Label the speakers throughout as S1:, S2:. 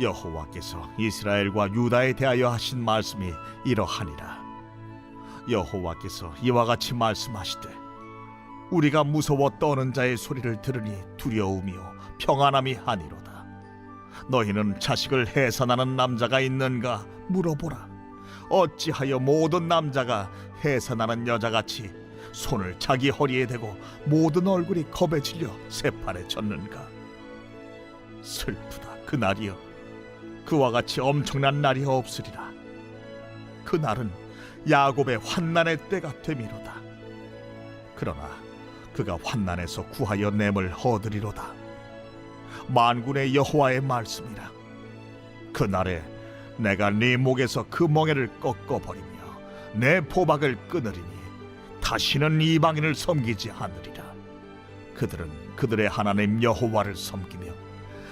S1: 여호와께서 이스라엘과 유다에 대하여 하신 말씀이 이러하니라. 여호와께서 이와 같이 말씀하시되 우리가 무서워 떠는 자의 소리를 들으니 두려움이요 평안함이 아니로다. 너희는 자식을 해산하는 남자가 있는가 물어보라. 어찌하여 모든 남자가 해산하는 여자같이 손을 자기 허리에 대고 모든 얼굴이 겁에 질려 세팔에 젖는가? 슬프다 그날이여 그와 같이 엄청난 날이 없으리라. 그 날은 야곱의 환난의 때가 되미로다. 그러나 그가 환난에서 구하여 냄을 얻으리로다. 만군의 여호와의 말씀이라. 그 날에 내가 네 목에서 그 멍에를 꺾어 버리며 내 포박을 끊으리니 다시는 이방인을 섬기지 않으리라. 그들은 그들의 하나님 여호와를 섬기며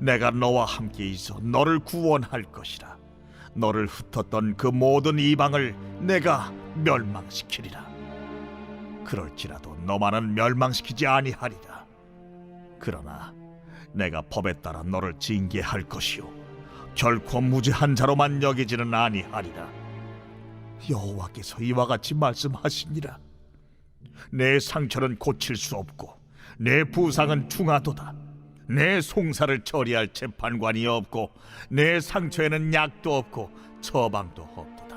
S1: 내가 너와 함께 있어 너를 구원할 것이라. 너를 흩었던 그 모든 이방을 내가 멸망시키리라. 그럴지라도 너만은 멸망시키지 아니하리라. 그러나 내가 법에 따라 너를 징계할 것이요 결코 무죄한 자로만 여기지는 아니하리라. 여호와께서 이와 같이 말씀하시니라. 내 상처는 고칠 수 없고 내 부상은 중하도다 내 송사를 처리할 재판관이 없고 내 상처에는 약도 없고 처방도 없도다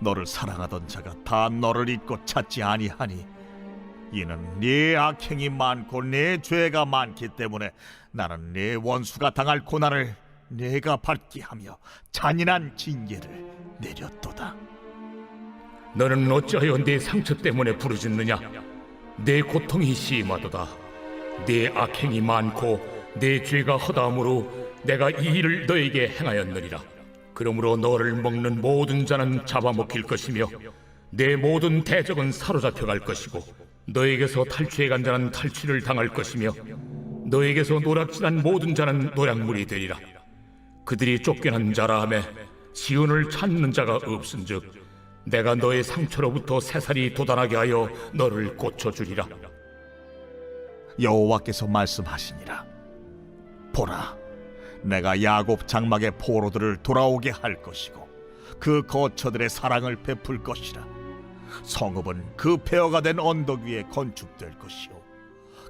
S1: 너를 사랑하던 자가 다 너를 잊고 찾지 아니하니 이는 네 악행이 많고 네 죄가 많기 때문에 나는 네 원수가 당할 고난을 내가 받게 하며 잔인한 징계를 내렸도다
S2: 너는 어찌하여 내 상처 때문에 부르짖느냐? 내 고통이 심하도다. 내 악행이 많고 내 죄가 허다함으로 내가 이 일을 너에게 행하였느니라. 그러므로 너를 먹는 모든 자는 잡아먹힐 것이며 내 모든 대적은 사로잡혀 갈 것이고 너에게서 탈취해 간 자는 탈취를 당할 것이며 너에게서 노략질한 모든 자는 노략물이 되리라. 그들이 쫓겨난 자라 하매 시온을 찾는 자가 없은즉 내가 너의 상처로부터 새살이 돋아나게 하여 너를 고쳐주리라.
S1: 여호와께서 말씀하시니라. 보라 내가 야곱 장막의 포로들을 돌아오게 할 것이고 그 거처들의 사랑을 베풀 것이라. 성읍은 그 폐허가 된 언덕 위에 건축될 것이요.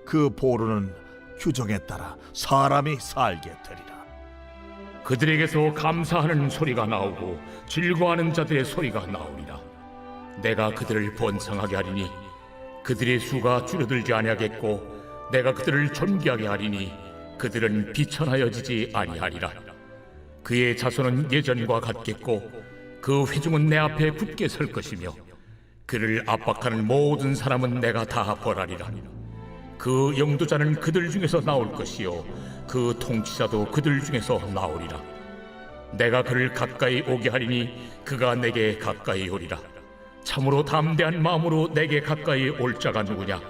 S1: 그 보루는 규정에 따라 사람이 살게 되리라.
S2: 그들에게서 감사하는 소리가 나오고 즐거워하는 자들의 소리가 나오리라. 내가 그들을 번성하게 하리니 그들의 수가 줄어들지 아니하겠고 내가 그들을 존귀하게 하리니 그들은 비천하여지지 아니하리라. 그의 자손은 예전과 같겠고 그 회중은 내 앞에 굳게 설 것이며 그를 압박하는 모든 사람은 내가 다 벌하리라. 그 영도자는 그들 중에서 나올 것이요 그 통치자도 그들 중에서 나오리라 내가 그를 가까이 오게 하리니 그가 내게 가까이 오리라 참으로 담대한 마음으로 내게 가까이 올 자가 누구냐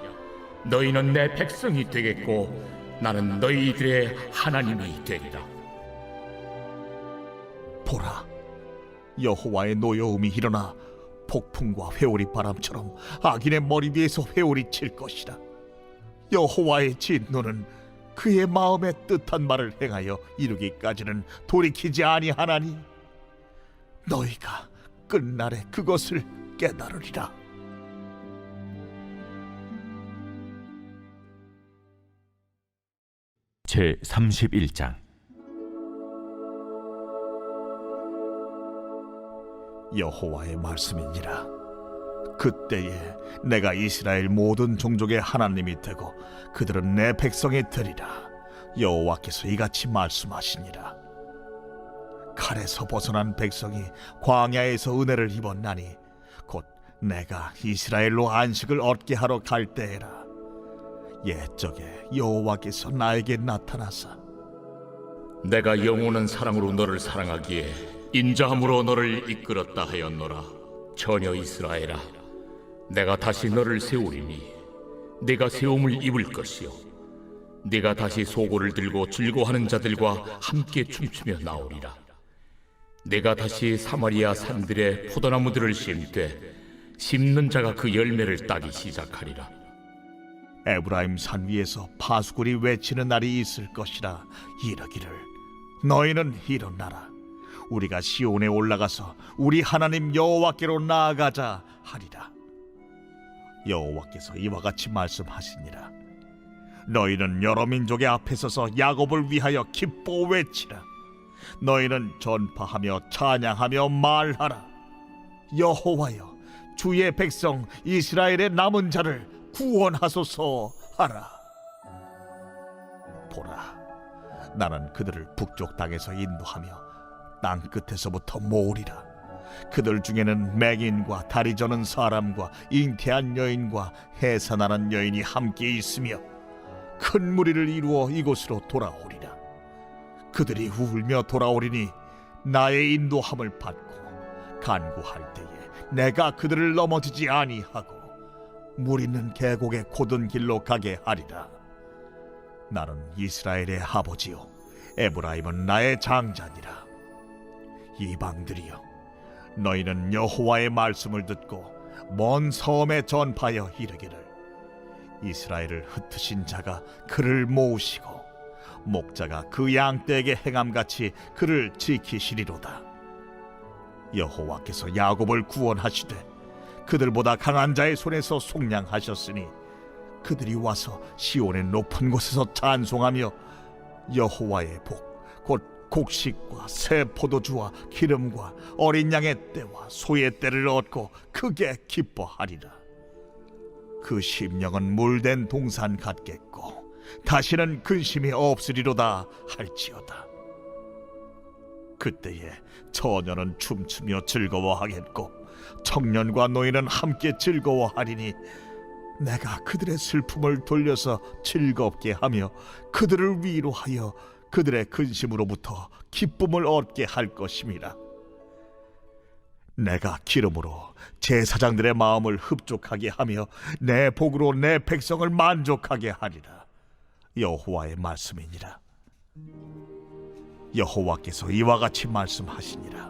S2: 너희는 내 백성이 되겠고 나는 너희들의 하나님이 되리라.
S1: 보라 여호와의 노여움이 일어나 폭풍과 회오리 바람처럼 악인의 머리 위에서 회오리 칠 것이라. 여호와의 진노는 그의 마음에 뜻한 말을 행하여 이루기까지는 돌이키지 아니하나니 너희가 끝날에 그것을 깨달으리라
S3: 제 31장.
S1: 여호와의 말씀이니라. 그때에 내가 이스라엘 모든 종족의 하나님이 되고 그들은 내 백성이 되리라. 여호와께서 이같이 말씀하시니라. 칼에서 벗어난 백성이 광야에서 은혜를 입었나니 곧 내가 이스라엘로 안식을 얻게 하러 갈 때에라 옛적에 여호와께서 나에게 나타나사.
S2: 내가 영원한 사랑으로 너를 사랑하기에 인자함으로 너를 이끌었다 하였노라. 처녀 이스라엘아 내가 다시 너를 세우리니 네가 세움을 입을 것이요. 네가 다시 소고를 들고 즐거워하는 자들과 함께 춤추며 나오리라. 내가 다시 사마리아 산들에 포도나무들을 심되 심는 자가 그 열매를 따기 시작하리라
S1: 에브라임 산 위에서 파수꾼이 외치는 날이 있을 것이라 이르기를 너희는 일어나라. 우리가 시온에 올라가서 우리 하나님 여호와께로 나아가자 하리라. 여호와께서 이와 같이 말씀하시니라. 너희는 여러 민족의 앞에 서서 야곱을 위하여 기뻐 외치라. 너희는 전파하며 찬양하며 말하라. 여호와여 주의 백성 이스라엘의 남은 자를 구원하소서 하라. 보라 나는 그들을 북쪽 땅에서 인도하며 땅 끝에서부터 모으리라. 그들 중에는 맹인과 다리 저는 사람과 잉태한 여인과 해산하는 여인이 함께 있으며 큰 무리를 이루어 이곳으로 돌아오리라. 그들이 울며 돌아오리니 나의 인도함을 받고 간구할 때에 내가 그들을 넘어지지 아니하고 물 있는 계곡의 고든 길로 가게 하리라. 나는 이스라엘의 아버지요 에브라임은 나의 장자니라. 이방들이여 너희는 여호와의 말씀을 듣고 먼 섬에 전파하여 이르기를. 이스라엘을 흩으신 자가 그를 모으시고 목자가 그 양떼에게 행함같이 그를 지키시리로다. 여호와께서 야곱을 구원하시되 그들보다 강한 자의 손에서 속량하셨으니 그들이 와서 시온의 높은 곳에서 찬송하며 여호와의 복 곧 곡식과 새 포도주와 기름과 어린 양의 떼와 소의 떼를 얻고 크게 기뻐하리라. 그 심령은 물된 동산 같겠고 다시는 근심이 없으리로다 할지어다. 그때에 처녀는 춤추며 즐거워하겠고 청년과 노인은 함께 즐거워하리니 내가 그들의 슬픔을 돌려서 즐겁게 하며 그들을 위로하여 그들의 근심으로부터 기쁨을 얻게 할 것임이라. 내가 기름으로 제사장들의 마음을 흡족하게 하며 내 복으로 내 백성을 만족하게 하리라. 여호와의 말씀이니라. 여호와께서 이와 같이 말씀하시니라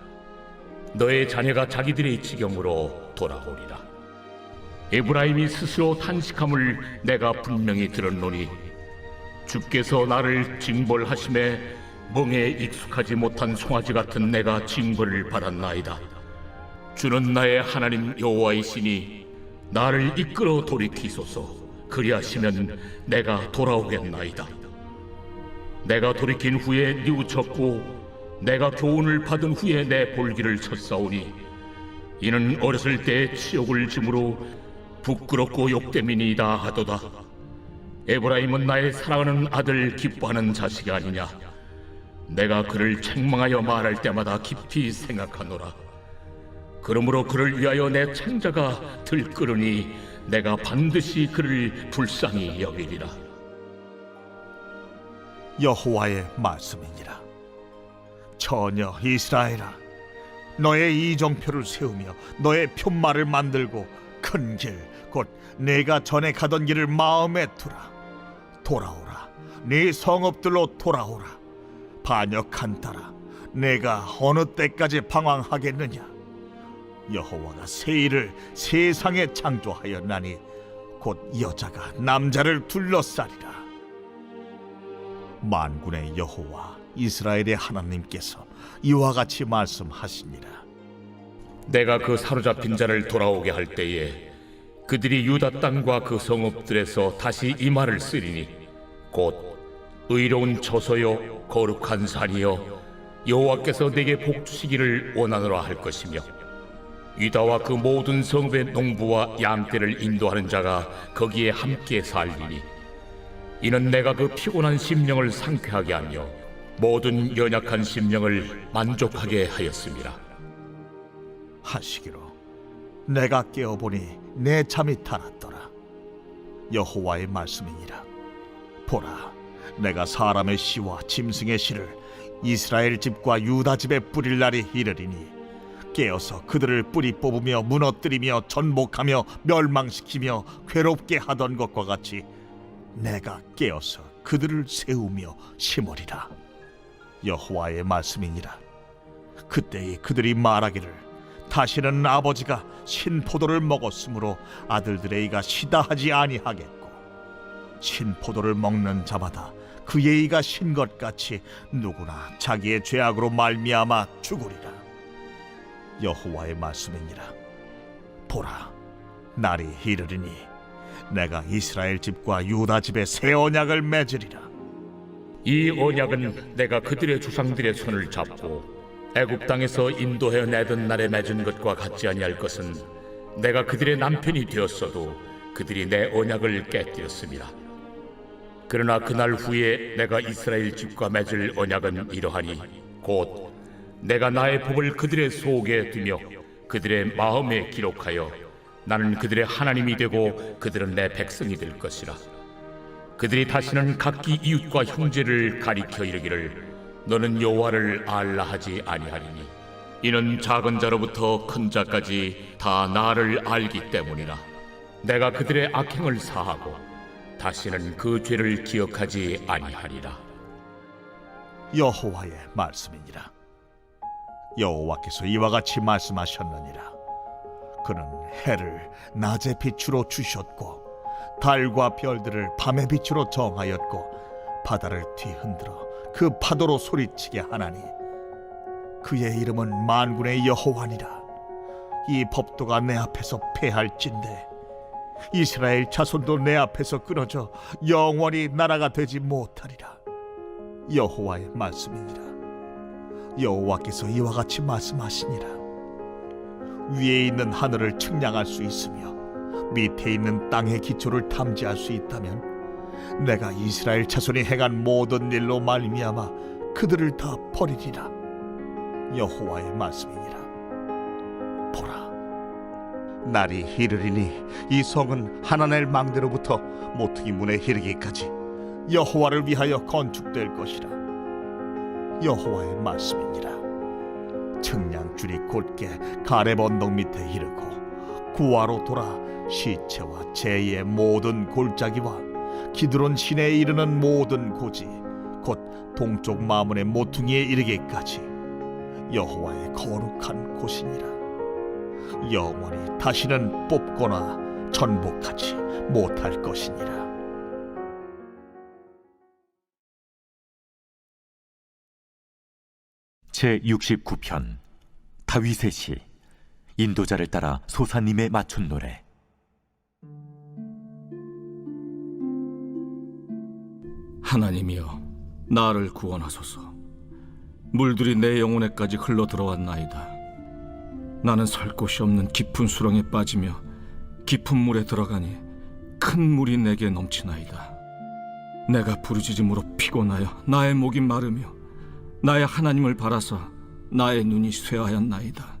S2: 너의 자녀가 자기들의 지경으로 돌아오리라. 에브라임이 스스로 탄식함을 내가 분명히 들었노니 주께서 나를 징벌하심에 멍에 익숙하지 못한 송아지 같은 내가 징벌을 받았나이다. 주는 나의 하나님 여호와이시니 나를 이끌어 돌이키소서. 그리하시면 내가 돌아오겠나이다. 내가 돌이킨 후에 뉘우쳤고 내가 교훈을 받은 후에 내 볼기를 쳤사오니 이는 어렸을 때 치욕을 짐으로 부끄럽고 욕됨이니이다 하도다. 에브라임은 나의 사랑하는 아들 기뻐하는 자식이 아니냐. 내가 그를 책망하여 말할 때마다 깊이 생각하노라. 그러므로 그를 위하여 내 창자가 들끓으니 내가 반드시 그를 불쌍히 여기리라.
S1: 여호와의 말씀이니라 처녀 이스라엘아 너의 이정표를 세우며 너의 편말을 만들고 큰 길 곧 내가 전에 가던 길을 마음에 두라 돌아오라 네 성읍들로 돌아오라. 반역한 따라 내가 어느 때까지 방황하겠느냐? 여호와가 세일을 세상에 창조하였나니 곧 여자가 남자를 둘러싸리라. 만군의 여호와 이스라엘의 하나님께서 이와 같이 말씀하시니라.
S2: 내가 그 사로잡힌 자를 돌아오게 할 때에 그들이 유다 땅과 그 성읍들에서 다시 이 말을 쓰리니 곧 의로운 처소요 거룩한 산이여 여호와께서 내게 복 주시기를 원하노라 할 것이며 유다와 그 모든 성읍의 농부와 양떼를 인도하는 자가 거기에 함께 살리니 이는 내가 그 피곤한 심령을 상쾌하게 하며 모든 연약한 심령을 만족하게 하였습니다.
S1: 하시기로 내가 깨어 보니 내 잠이 달았더라. 여호와의 말씀이니라. 보라 내가 사람의 시와 짐승의 시를 이스라엘 집과 유다 집에 뿌릴 날이 이르리니 깨어서 그들을 뿌리 뽑으며 무너뜨리며 전복하며 멸망시키며 괴롭게 하던 것과 같이 내가 깨어서 그들을 세우며 심으리라 여호와의 말씀이니라. 그때에 그들이 말하기를 다시는 아버지가 신포도를 먹었으므로 아들들의 이가 시다 하지 아니하겠고 신포도를 먹는 자마다 그의 이가 신 것 같이 누구나 자기의 죄악으로 말미암아 죽으리라. 여호와의 말씀이니라. 보라 날이 이르리니 내가 이스라엘 집과 유다 집에 새 언약을 맺으리라
S2: 이 언약은 내가 그들의 조상들의 손을 잡고 애굽 땅에서 인도해 내던 날에 맺은 것과 같지 아니할 것은 내가 그들의 남편이 되었어도 그들이 내 언약을 깨뜨렸습니다. 그러나 그날 후에 내가 이스라엘 집과 맺을 언약은 이러하니 곧 내가 나의 법을 그들의 속에 두며 그들의 마음에 기록하여 나는 그들의 하나님이 되고 그들은 내 백성이 될 것이라. 그들이 다시는 각기 이웃과 형제를 가리켜 이르기를 너는 여호와를 알라 하지 아니하리니 이는 작은 자로부터 큰 자까지 다 나를 알기 때문이라. 내가 그들의 악행을 사하고 다시는 그 죄를 기억하지 아니하리라.
S1: 여호와의 말씀이니라. 여호와께서 이와 같이 말씀하셨느니라. 그는 해를 낮의 빛으로 주셨고 달과 별들을 밤의 빛으로 정하였고 바다를 뒤흔들어 그 파도로 소리치게 하나니 그의 이름은 만군의 여호와니라. 이 법도가 내 앞에서 패할진대. 이스라엘 자손도 내 앞에서 끊어져 영원히 나라가 되지 못하리라. 여호와의 말씀이니라. 여호와께서 이와 같이 말씀하시니라. 위에 있는 하늘을 측량할 수 있으며 밑에 있는 땅의 기초를 탐지할 수 있다면 내가 이스라엘 자손이 행한 모든 일로 말미암아 그들을 다 버리리라. 여호와의 말씀이니라. 보라 날이 이르리니 이 성은 하나넬 망대로부터 모퉁이 문에 이르기까지 여호와를 위하여 건축될 것이라. 여호와의 말씀이니라. 측량 줄이 곧게 가렙 언덕 밑에 이르고 구하로 돌아 시체와 제의 모든 골짜기와 기드론 시내에 이르는 모든 고지 곧 동쪽 마문의 모퉁이에 이르기까지 여호와의 거룩한 곳이니라. 영원히 다시는 뽑거나 전복하지 못할 것이니라.
S3: 제 69편 다윗의 시 인도자를 따라 소사님의 맞춘 노래.
S4: 하나님이여 나를 구원하소서. 물들이 내 영혼에까지 흘러 들어왔나이다. 나는 설 곳이 없는 깊은 수렁에 빠지며 깊은 물에 들어가니 큰 물이 내게 넘치나이다. 내가 부르짖음으로 피곤하여 나의 목이 마르며 나의 하나님을 바라서 나의 눈이 쇠하였나이다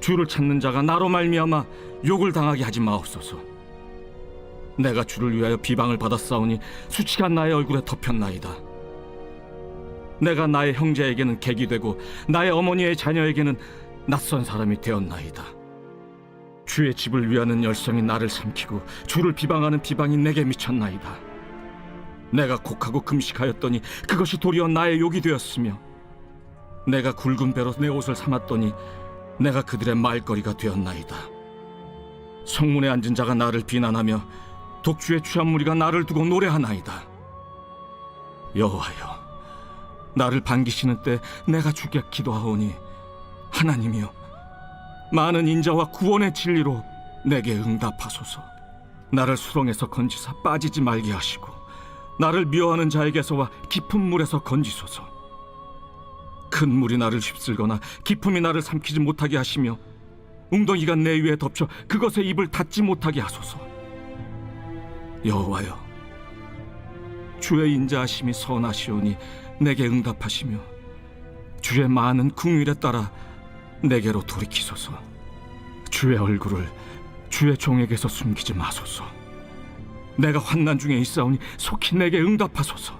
S4: 주를 찾는 자가 나로 말미암아 욕을 당하게 하지 마옵소서. 내가 주를 위하여 비방을 받았사오니 수치가 나의 얼굴에 덮였나이다. 내가 나의 형제에게는 객이 되고 나의 어머니의 자녀에게는 낯선 사람이 되었나이다. 주의 집을 위하는 열성이 나를 삼키고 주를 비방하는 비방이 내게 미쳤나이다. 내가 곡하고 금식하였더니 그것이 도리어 나의 욕이 되었으며 내가 굵은 배로 내 옷을 삼았더니 내가 그들의 말거리가 되었나이다. 성문에 앉은 자가 나를 비난하며 독주의 취한 무리가 나를 두고 노래하나이다. 여호와여, 나를 반기시는 때 내가 주께 기도하오니 하나님이여, 많은 인자와 구원의 진리로 내게 응답하소서. 나를 수렁에서 건지사 빠지지 말게 하시고 나를 미워하는 자에게서와 깊은 물에서 건지소서. 큰 물이 나를 휩쓸거나 깊음이 나를 삼키지 못하게 하시며 웅덩이가 내 위에 덮쳐 그것에 입을 닫지 못하게 하소서. 여호와여, 주의 인자하심이 선하시오니 내게 응답하시며 주의 많은 궁율에 따라 내게로 돌이키소서. 주의 얼굴을 주의 종에게서 숨기지 마소서. 내가 환난 중에 있사오니 속히 내게 응답하소서.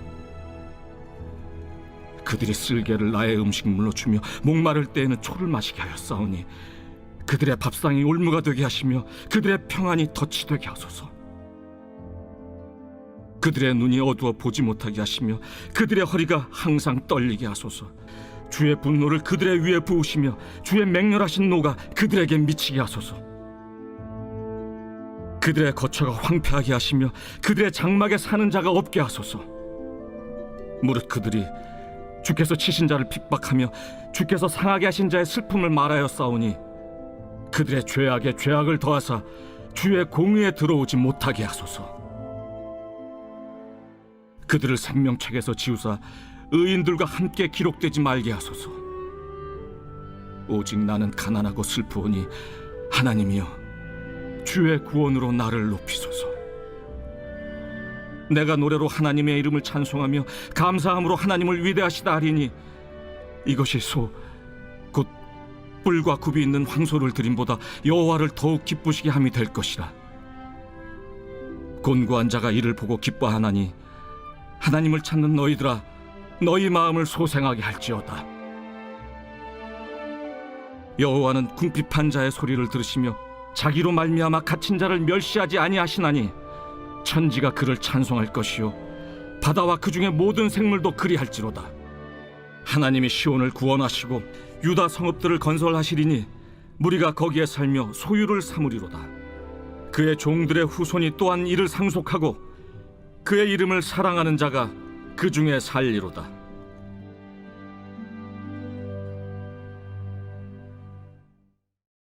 S4: 그들이 쓸개를 나의 음식물로 주며 목마를 때에는 초를 마시게 하였사오니 그들의 밥상이 올무가 되게 하시며 그들의 평안이 덫이 되게 하소서. 그들의 눈이 어두워 보지 못하게 하시며 그들의 허리가 항상 떨리게 하소서. 주의 분노를 그들의 위에 부으시며 주의 맹렬하신 노가 그들에게 미치게 하소서. 그들의 거처가 황폐하게 하시며 그들의 장막에 사는 자가 없게 하소서. 무릇 그들이 주께서 치신 자를 핍박하며 주께서 상하게 하신 자의 슬픔을 말하여 싸우니 그들의 죄악에 죄악을 더하사 주의 공의에 들어오지 못하게 하소서. 그들을 생명책에서 지우사 의인들과 함께 기록되지 말게 하소서. 오직 나는 가난하고 슬프오니 하나님이여 주의 구원으로 나를 높이소서. 내가 노래로 하나님의 이름을 찬송하며 감사함으로 하나님을 위대하시다 하리니 이것이 소 곧 뿔과 굽이 있는 황소를 드림보다 여호와를 더욱 기쁘시게 함이 될 것이라. 곤고한 자가 이를 보고 기뻐하나니 하나님을 찾는 너희들아 너희 마음을 소생하게 할지어다. 여호와는 궁핍한 자의 소리를 들으시며 자기로 말미암아 갇힌 자를 멸시하지 아니하시나니 천지가 그를 찬송할 것이요 바다와 그 중에 모든 생물도 그리할지로다. 하나님이 시온을 구원하시고 유다 성읍들을 건설하시리니 무리가 거기에 살며 소유를 삼으리로다. 그의 종들의 후손이 또한 이를 상속하고 그의 이름을 사랑하는 자가 그 중에 살리로다.